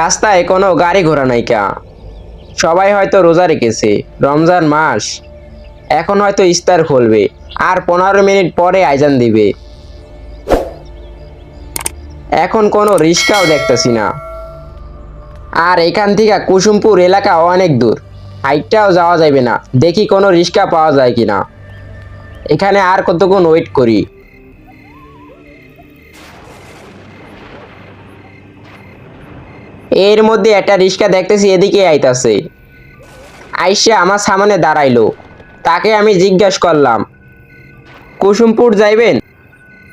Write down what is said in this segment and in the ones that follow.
রাস্তায় কোনো গাড়ি ঘোড়া নাই কা। সবাই হয়তো রোজা রেখেছে, রমজান মাস। এখন হয়তো ইস্তার খুলবে, আর পনেরো মিনিট পরে আইজান দিবে। এখন কোনো রিক্সাও দেখতেছি না। আর এখান থেকে কুসুমপুর এলাকা অনেক দূর, হাইটটাও যাওয়া যাবে না। দেখি কোনো রিক্সা পাওয়া যায় কিনা। এখানে আর কতক্ষণ ওয়েট করি? এর মধ্যে একটা রিক্সা দেখতেছি এদিকে আইতাছে। আইসা আমার সামনে দাঁড়াইলো। তাকে আমি জিজ্ঞাসা করলাম কুসুমপুর যাইবেন?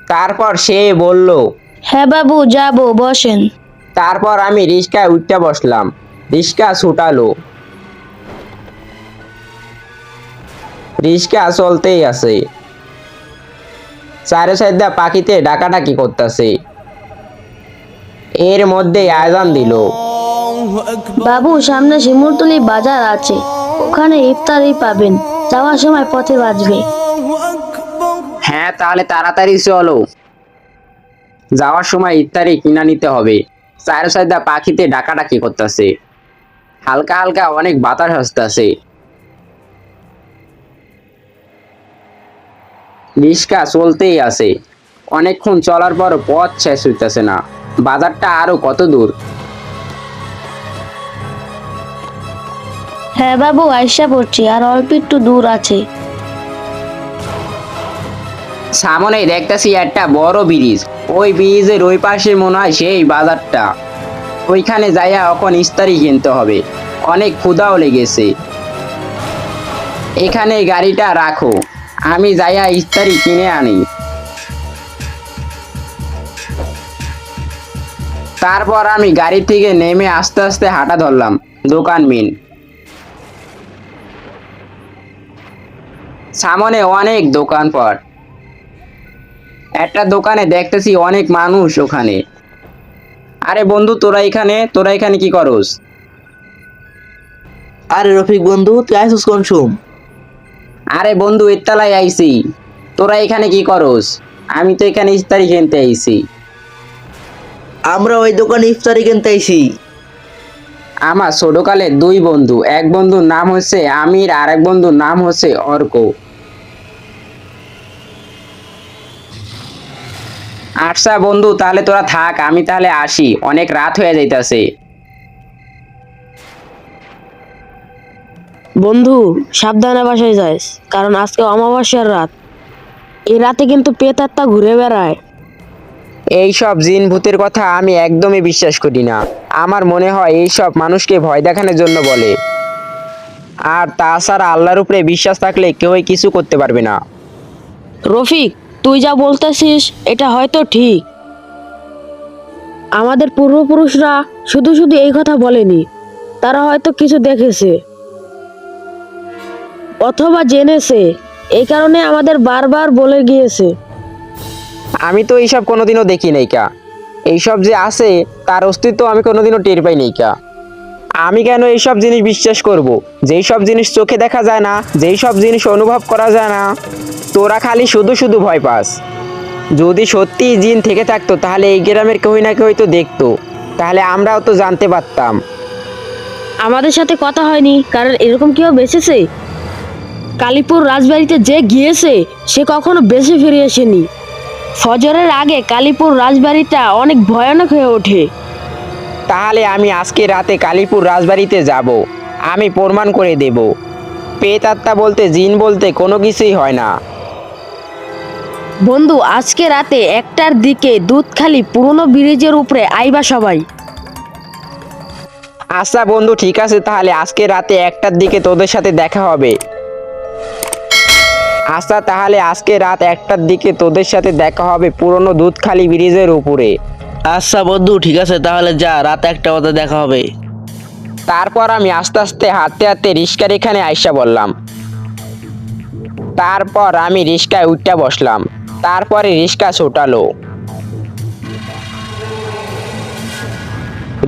তারপর সে বলল হ্যাঁ বাবু যাব বসেন। তারপর আমি রিক্সায় উঠতে বসলাম। রিক্সা ছুটালো। রিক্সা চলতেই আছে। চারে সাইডা পাখিতে ডাকাডাকি করতেছে। এর মধ্যে আয়োজন দিল। বাবু সামনে শিমুরতলি বাজার আছে। ওখানে ইফতারি পাবেন। যাওয়ার সময় পথে বাজবে। হ্যাঁ তাহলে তাড়াতাড়ি চলো। যাওয়ার সময় ইত্যাদি কিনা নিতে হবে। চারে সাইডা পাখিতে ডাকাডাকি করতেছে। হালকা হালকা অনেক বাতাস আসতেছে। রিক্সা চলতেই আছে। অনেকক্ষণ চলার পর পথ শেষ হইতেছে না। বাজারটা আরও কত দূর? হ্যাঁ বাবু আয়সা পড়ছি আর অল্প একটু দূর আছে। সামনেই দেখতেছি একটা বড় ব্রিজ। ওই ব্রিজের ওই পাশে মনে হয় সেই বাজারটা। ওইখানে যাইয়া এখন ইস্তারি কিনতে হবে। অনেক ক্ষুদাও লেগেছে। এখানে গাড়িটা রাখো। আমি যাইয়া ইস্তারি কিনে আনি। তারপর আমি গাড়ি থেকে নেমে আস্তে আস্তে হাঁটা ধরলাম। দোকান মিন। সামনে অনেক দোকানপাট। একটা দোকানে দেখতেছি অনেক মানুষ ওখানে। আরে বন্ধু তোরা এখানে? তোরা এখানে কি করস? আরে রফিক বন্ধু তুই আইসুস কোন সুম আরে বন্ধু ইত্তালাই আইছি তোরা এখানে কি করস? আমি তো এখানে ইস্তারি কিনতে আইছি আমরা ওই দোকানে ইফতারি কিনতে আইছি। আমার ছোটকালে দুই বন্ধু এক বন্ধুর নাম হচ্ছে আমির আর এক বন্ধুর নাম হচ্ছে অর্ক। আচ্ছা বন্ধু তাহলে তোরা থাক আমি তাহলে আসি অনেক রাত হয়ে যাইতাছে। বন্ধু সাবধানে বাসায় যাস কারণ আজকে অমাবস্যার রাত। এই রাতে কিন্তু পেতাত্তা ঘুরে বেড়ায়। এইসব জিন ভূতের কথা আমি একদমই বিশ্বাস করি না। আমার মনে হয় এইসব মানুষকে ভয় দেখানোর জন্য বলে। আর তাছাড়া আল্লাহর উপরে বিশ্বাস থাকলে কেউই কিছু করতে পারবে না। রফিক, তুই যা বলতেছিস, এটা হয়তো ঠিক। আমাদের পূর্বপুরুষরা শুধু শুধু এই কথা বলেনি। তারা হয়তো কিছু দেখেছে। অথবা জেনেছে। এই কারণে আমাদের বারবার বলে গিয়েছে। আমি তো এইসব কোনোদিনও দেখি নাই কা। এইসব যে আছে, তার অস্তিত্ব আমি কোনোদিনও টের পাই নাই কা। আমি কেন এইসব জিনিস বিশ্বাস করব? যেই সব জিনিস চোখে দেখা যায় না, যেই সব জিনিস অনুভব করা যায় না, তোরা খালি শুধু শুধু ভয় পাস। যদি সত্যি জিন থেকে থাকতো, তাহলে এই গ্রামের কেউই না কেউই তো দেখতো। তাহলে আমরাও তো জানতে পারতাম। আমাদের সাথে কথা হয়নি, কারণ এরকম কেউ বেঁচেছে? কালীপুর রাজবাড়িতে যে গিয়েছে, সে কখনো বেঁচে ফিরে আসেনি। ফজরের আগে কালীপুর রাজবাড়িটা অনেক ভয়ানক হয়ে ওঠে। তাহলে আমি আজকে রাতে কালীপুর রাজবাড়িতে যাব। আমি প্রমাণ করে দেব। পেতাত্মা বলতে জিন বলতে কোনো কিছুই হয় না। বন্ধু আজকে রাতে একটার দিকে দুধখালি পুরনো ব্রিজের উপরে আইবা সবাই। আচ্ছা বন্ধু ঠিক আছে তাহলে আজকে রাতে একটার দিকে তোদের সাথে দেখা হবে। আচ্ছা তাহলে আজকে রাত একটার দিকে তোদের সাথে দেখা হবে পুরনো দুধখালি ব্রিজের উপরে। আচ্ছা বন্ধু ঠিক আছে তাহলে যা রাত একটা মতো দেখা হবে। তারপর আমি আস্তে আস্তে হাঁটতে হাঁটতে রিস্কার এখানে আইসা বললাম। তারপর আমি রিস্কায় উঠতে বসলাম। তারপরে রিস্কা ছোটালো।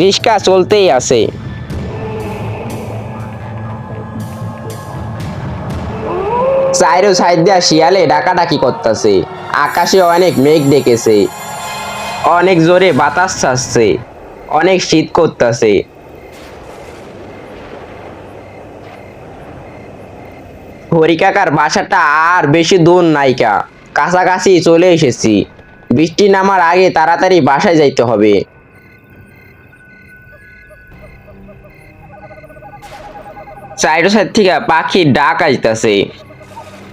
রিস্কা চলতেই আছে। চাইরো সাইড দিয়া শিয়ালে ডাকাডাকি করতেছে। আকাশে অনেক মেঘ ডেকেছে। অনেক জোরে বাতাস ছাড়ছে অনেক শীত করতেছে। হরিকাকার বাসাটা আর বেশি দূর নাইকা কাছাকাছি চলে এসেছি। বৃষ্টি নামার আগে তাড়াতাড়ি বাসায় যাইতে হবে। চাইরো সাইড থেকে পাখির ডাক আসতেছে।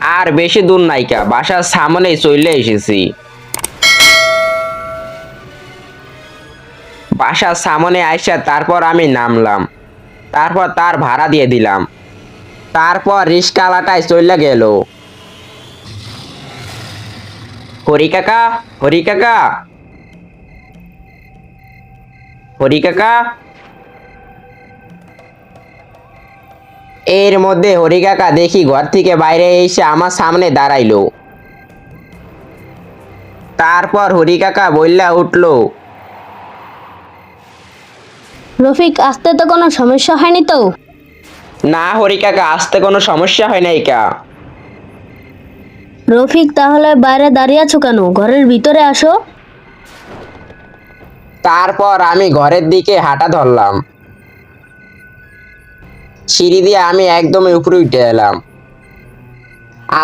আর বেশি দূর নাইকা বাসার সামনে চলে এসেছি। বাসার সামনে আইসা তারপর আমি নামলাম। তারপর তার ভাড়া দিয়ে দিলাম। তারপর রিস্কালাটায় চলে গেল। হরি কাকা হরি কাকা। হরি কাকা। এর মধ্যে হরি কাকা দেখি ঘর থেকে বাইরে এসে আমার সামনে দাঁড়াইলো। তারপর হরিকাকা বললা উঠল। রফিক আসতে তো কোনো সমস্যা হয়নি তো? না হরিকাকা আসতে কোনো সমস্যা হয় নাই কা। রফিক তাহলে বাইরে দাঁড়িয়ে আছো কেন? ঘরের ভিতরে আসো। তারপর আমি ঘরের দিকে হাঁটা ধরলাম। সিঁড়ি দিয়ে আমি একদমই উপরে উঠে এলাম।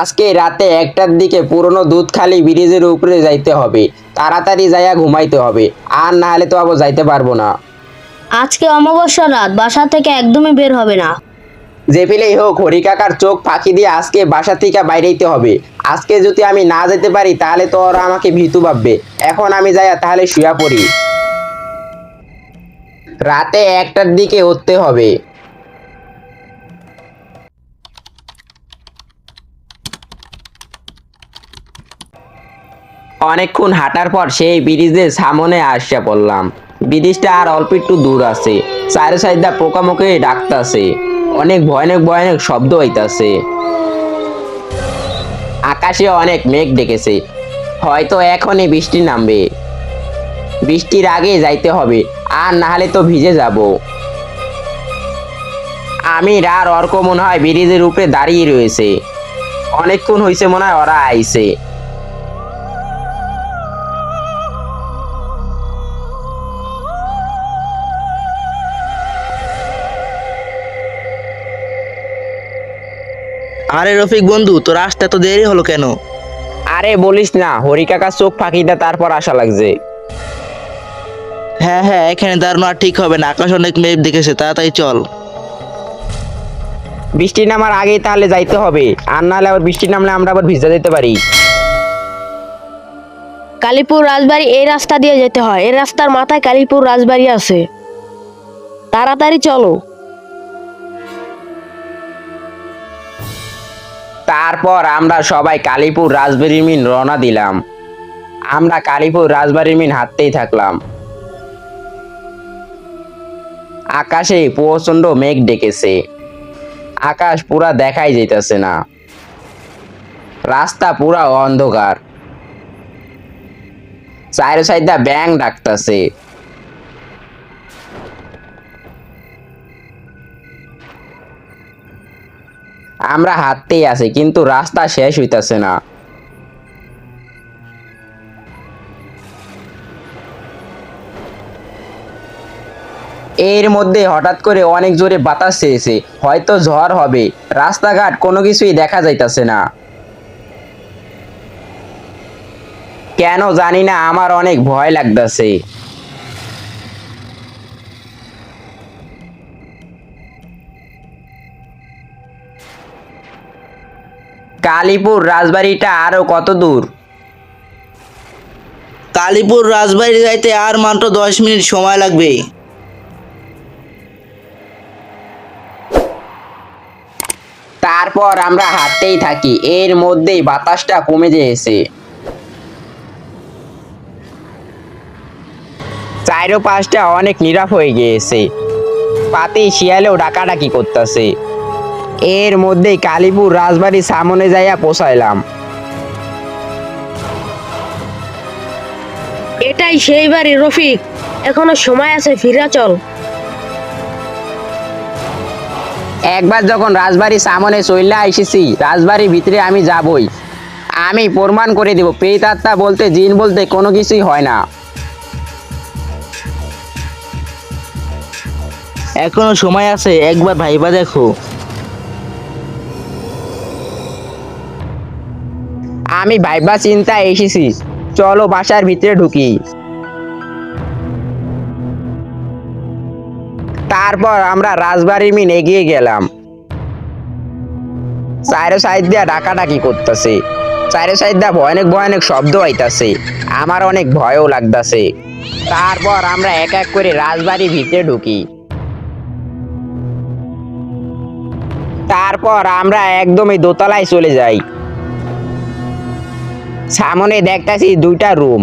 আজকে রাতে একটার দিকে পুরনো দুধখালি ব্রিজের উপরে যাইতে হবে। তাড়াতাড়ি যাইয়া ঘুমাইতে হবে। আর না হলে তো আবার যাইতে পারব না। আজকে অমাবস্যা রাত বাসা থেকে একদমই বের হবে না। যে পেলেই হোক হরি কাকার চোখ ফাঁকি দিয়ে আজকে বাসা থেকে বাইরেইতে হবে। আজকে যদি আমি না যেতে পারি তাহলে তো ওরা আমাকে ভীতু ভাববে। এখন আমি যাইয়া তাহলে শুয়া পড়ি। রাতে একটার দিকে উঠতে হবে। অনেকক্ষণ হাঁটার পর সেই ব্রিজের সামনে আসিয়া পড়লাম। ব্রিজটা আর অল্প একটু দূর আছে। চারি সাইডটা পোকামুখে ডাকতাছে। অনেক ভয়ানক ভয়ানক শব্দ হইতাছে। আকাশে অনেক মেঘ ডেকেছে। হয়তো এখনই বৃষ্টি নামবে। বৃষ্টির আগে যাইতে হবে, আর না হলে তো ভিজে যাব। আমি আর অর্ক মনে হয় ব্রিজের উপরে দাঁড়িয়ে রয়েছে। অনেকক্ষণ হয়েছে মনে হয় ওরা আইছে। আরে রফিক বন্ধু তোর আসতে এত দেরি হলো কেন? আরে বলিস না হরি কাকা চোখ ফাঁকি দেয় তারপর আশা লাগছে। হ্যাঁ হ্যাঁ এখানে দাঁড়ানো আর ঠিক হবে না আকাশ অনেক মেঘ দেখেছে তাড়াতাড়ি চল। বৃষ্টি নামার আগেই তাহলে যাইতে হবে আর নাহলে আবার বৃষ্টি নামলে আমরা আবার ভিজা যেতে পারি। কালীপুর রাজবাড়ি এই রাস্তা দিয়ে যেতে হয় এই রাস্তার মাথায় কালীপুর রাজবাড়ি আছে। তাড়াতাড়ি চলো। তারপর আমরা সবাই কালীপুর রাজবাড়ির মিন রওনা দিলাম। আমরা কালীপুর রাজবাড়ির মিন হাঁটতেই থাকলাম। আকাশে প্রচণ্ড মেঘ ডেকেছে। আকাশ পুরা দেখাই যাইতেছে না। রাস্তা পুরা অন্ধকার। চার সাইডটা ব্যাং ডাকতাছে। আমরা হাঁটতেই আছি, কিন্তু রাস্তা শেষ হইতাছে না। এর মধ্যে হঠাৎ করে অনেক জোরে বাতাস চেয়েছে হয়তো ঝড় হবে। রাস্তাঘাট কোনো কিছুই দেখা যাইতাছে না। কেন জানি না, আমার অনেক ভয় লাগতাছে। কালীপুর রাজবাড়িটা আরও কত দূর? কালীপুর রাজবাড়ি যাইতে আর মাত্র দশ মিনিট সময় লাগবে। তারপর আমরা হাঁটতেই থাকি এর মধ্যেই বাতাসটা কমে যেয়েছে। চাইরো পাশটা অনেক নিরাপ হয়ে গিয়েছে। পাতি শিয়ালেও ডাকাডাকি করতেছে। এর মধ্যেই কালীপুর রাজবাড়ির সামনে যাইয়া পৌঁছাইলাম। এটাই সেই বাড়ি রফিক। এখনও সময় আছে ফিরে চল। একবার যখন রাজবাড়ির সামনে চইলা এসেছি রাজবাড়ির ভিতরে আমি যাবই। আমি প্রমাণ করে দেব পেতাত্তা বলতে জিন বলতে কোনো কিছুই হয় না। এখনও সময় আছে একবার ভাইবা দেখো। আমি ভাইবা চিন্তা এসেছি। চলো বাসার ভিতরে ঢুকি। তারপর আমরা রাজবাড়ির মিন এগিয়ে গেলাম। চারো সাইড দিয়া ডাকাডাকি করতেছে। চারো সাইড দিয়া ভয়ানক ভয়ানক শব্দ আইতাছে। আমার অনেক ভয়ও লাগতাছে। তারপর আমরা এক এক করে রাজবাড়ির ভিতরে ঢুকি। তারপর আমরা একদমই দোতলায় চলে যাই। সামনে দেখতাছি দুইটা রুম।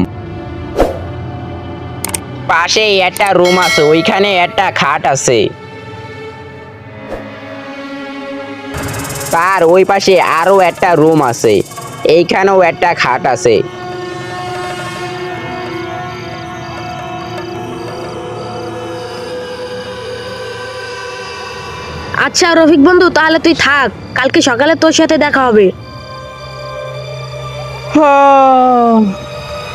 পাশে একটা রুম আছে, ওইখানে একটা খাট আছে। তার ওই পাশে আরও একটা রুম আছে, এইখানেও একটা খাট আছে। আচ্ছা রফিক বন্ধু, তাহলে তুই থাক, কালকে সকালে তোর সাথে দেখা হবে।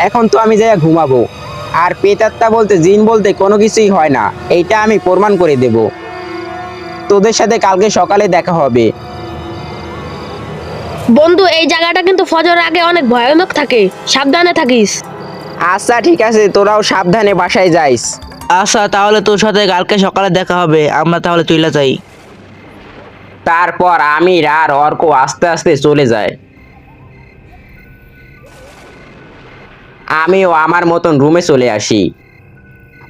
এখন তো আমি যাই ঘুমাবো। আর পেতাত্তা বলতে জিন বলতে কোনো কিছুই হয় না। এইটা আমি প্রমাণ করে দেব। তোদের সাথে কালকে সকালে দেখা হবে। বন্ধু এই জায়গাটা কিন্তু ফজর আগে অনেক ভয়ানক থাকে। সাবধানে থাকিস। আচ্ছা ঠিক আছে তোরাও সাবধানে বাসায় যাইস। আচ্ছা তাহলে তোর সাথে কালকে সকালে দেখা হবে। আমরা তাহলে চলে যাই। তারপর আমির আর অর্ক আস্তে আস্তে চলে যায়। আমিও আমার মতন রুমে চলে আসি।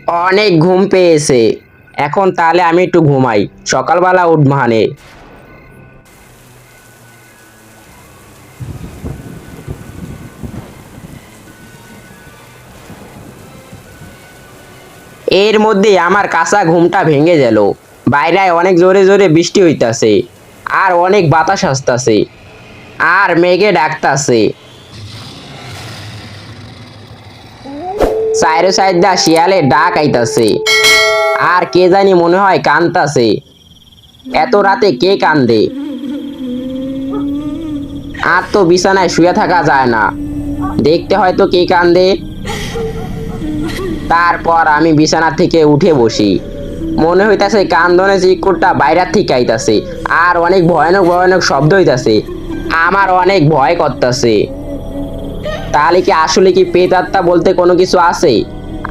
অনেক ঘুম পেয়েছে। এখন তাহলে আমি একটু ঘুমাই। সকালবেলা উঠমানে এর মধ্যে আমার কাঁচা ঘুমটা ভেঙে গেল। বাইরে অনেক জোরে জোরে বৃষ্টি হইতাছে। আর অনেক বাতাস আসতেছে। আর মেঘে ডাকতাছে। সাইড দা শিয়ালে ডাক আইতাছে। আর কে জানি মনে হয় কানতাছে এত রাতে কে কান্দে? আর তো বিছানায় শুয়ে থাকা যায় না। দেখতে হয়তো কে কান্দে। তারপর আমি বিছানা থেকে উঠে বসি। মনে হইতাছে কান্দনে চিকুরটা বাইরের থেকে আইতাছে। আর অনেক ভয়ানক ভয়ানক শব্দ হইতাছে। আমার অনেক ভয় করতাছে। তাহলে কি আসলে কি পেতাত্তা বলতে কোনো কিছু আছে?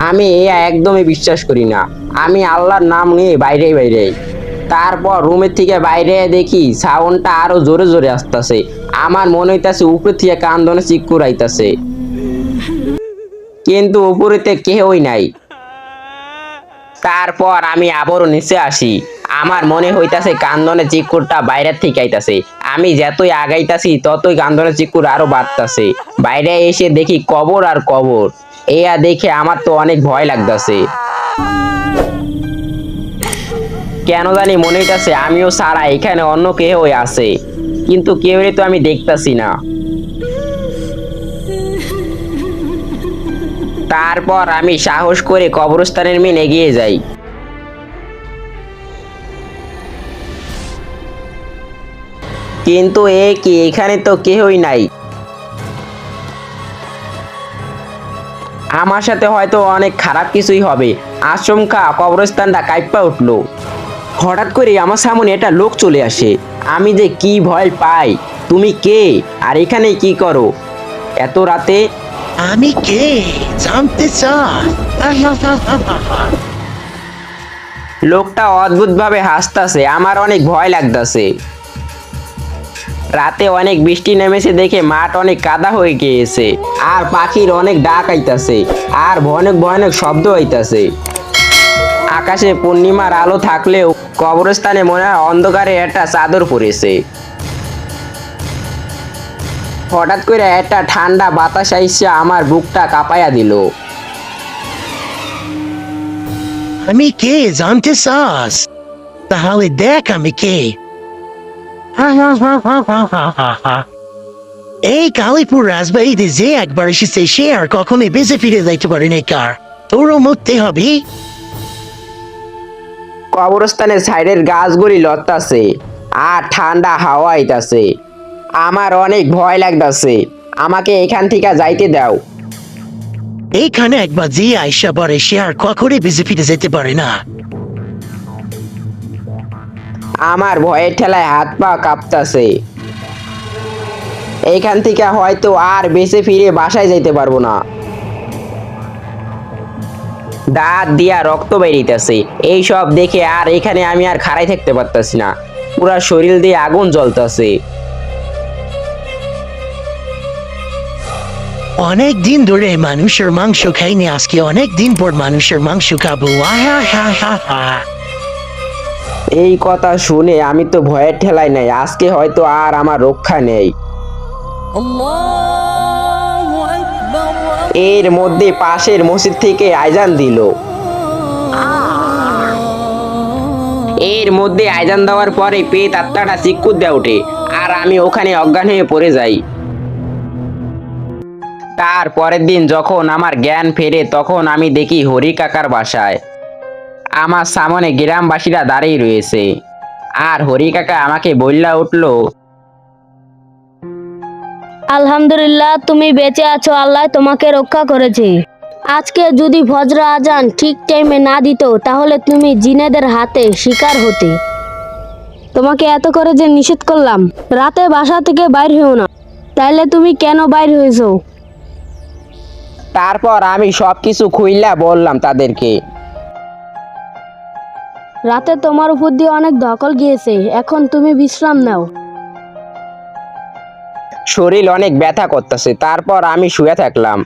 আমি একদমই বিশ্বাস করি না। আমি আল্লাহর নাম নিয়ে বাইরে বাইরে। তারপর রুমের থেকে বাইরে দেখি সাউন্ডটা আরও জোরে জোরে আসতেছে। আমার মনে হইতাছে উপরে থেকে কান্দনে চিকুর আইতাছে। কিন্তু উপরেতে কেউই নাই। তারপর আমি আবারও নিচে আসি। আমার মনে হইতাছে কান্দনের চিকুরটা বাইরের থেকে আইতাছে। আমি যতই আগাইতাছি, ততই কান্দনের চিকুর আরও বাড়তাছে। বাইরে এসে দেখি কবর আর কবর। এয়া দেখে আমার তো অনেক ভয় লাগতাছে। কেন জানি মনে হইতাছে আমিও সারা এখানে অন্য কেউ আছে। কিন্তু কেউই তো আমি দেখতাছি না। তারপর আমি সাহস করে কবরস্থানের মিন এগিয়ে যাই। কিন্তু এ কি এখানে তো কেউই নাই। আমার সাথে হয়তো অনেক খারাপ কিছুই হবে। আচমকা কবরস্থানটা কাইপা উঠল। হঠাৎ করে আমার সামনে একটা লোক চলে আসে। আমি যে কি ভয় পাই তুমি কে আর এখানে কি করো? এত রাতে আমি কে? জানতে লোকটা অদ্ভুতভাবে হাসতাছে আমার অনেক ভয় লাগতাছে। রাতে অনেক বৃষ্টি নেমেছে দেখে মাঠ অনেক কাদা হয়ে গিয়েছে। আর পাখির অনেক ডাক আইতাছে, আর ভয়ানক ভয়ানক শব্দ হইতাছে আকাশে পূর্ণিমার আলো থাকলেও কবরস্থানে মনে হয় অন্ধকারে একটা চাদর পড়েছে হঠাৎ করে একটা ঠান্ডা বাতাস আইসা আমার বুকটা কাঁপাইয়া দিল। আমি কে? জানতে চাস? তাহলে দেখ আমি কে। এই কালীপুর রাজবাড়িতে যে একবার এসেছে সে আর কখনোই বেঁচে ফিরে যাইতে পারে না কার? তোরও মরতে হবে। কবরস্থানের সাইডের গাছগুলি লতাছে আর ঠান্ডা হাওয়া আইতাছে। আমার অনেক ভয় লাগতাছে। আমাকে এখান থেকে যাইতে দাও। এইখানে একবার যে আইসা পরে সে আর কখনোই বেঁচে ফিরে যেতে পারে না। আমার ভয়ের ঠেলায় হাত পা কাঁপতাছে। এইখান থেকে হয়তো আর বেঁচে ফিরে বাসায় যাইতে পারব না। দাঁত দিয়া রক্ত বেরিতেছে। এই সব দেখে আর এখানে আমি আর খাড়াই থাকতে পারতাছি না। পুরা শরীর দিয়ে আগুন জ্বলতাছে। অনেক দিন ধরে মানুষের মাংস খাইনি, আজকে অনেক দিন পর মানুষের মাংস খাব। আহা, হা হা হা। এই কথা শুনে আমি তো ভয়ের ঠেলায় নাই আজকে হয়তো আর আমার রক্ষা নেই। এর মধ্যে পাশের মসজিদ থেকে আইজান দিল। এর মধ্যে আইজান দেওয়ার পরে পেট আত্মাটা চিকুত দেয় ওঠে আর আমি ওখানে অজ্ঞান হয়ে পড়ে যাই। তার পরের দিন যখন আমার জ্ঞান ফেরে তখন আমি দেখি হরি কাকার বাসায়। আমার সামনে গ্রামবাসীরা দাঁড়িয়ে রয়েছে। আর হরি কাকা আমাকে বললা উঠল আলহামদুলিল্লাহ তুমি বেঁচে আছো আল্লাহ তোমাকে রক্ষা করেছে। আজকে যদি ফজরা আজান ঠিক টাইমে না দিত তাহলে তুমি জিনেদের হাতে শিকার হতে। তোমাকে এত করে যে নিষেধ করলাম রাতে বাসা থেকে বাইর হয়েও না। তাইলে তুমি কেন বাইর হয়েছো? তারপর আমি সবকিছু খুইলা বললাম তাদেরকে। রাতে তোমার উপর দিয়ে অনেক ধকল গিয়েছে। এখন তুমি বিশ্রাম নাও। শরীর অনেক ব্যথা করতেছে, তারপর আমি শুয়ে থাকলাম।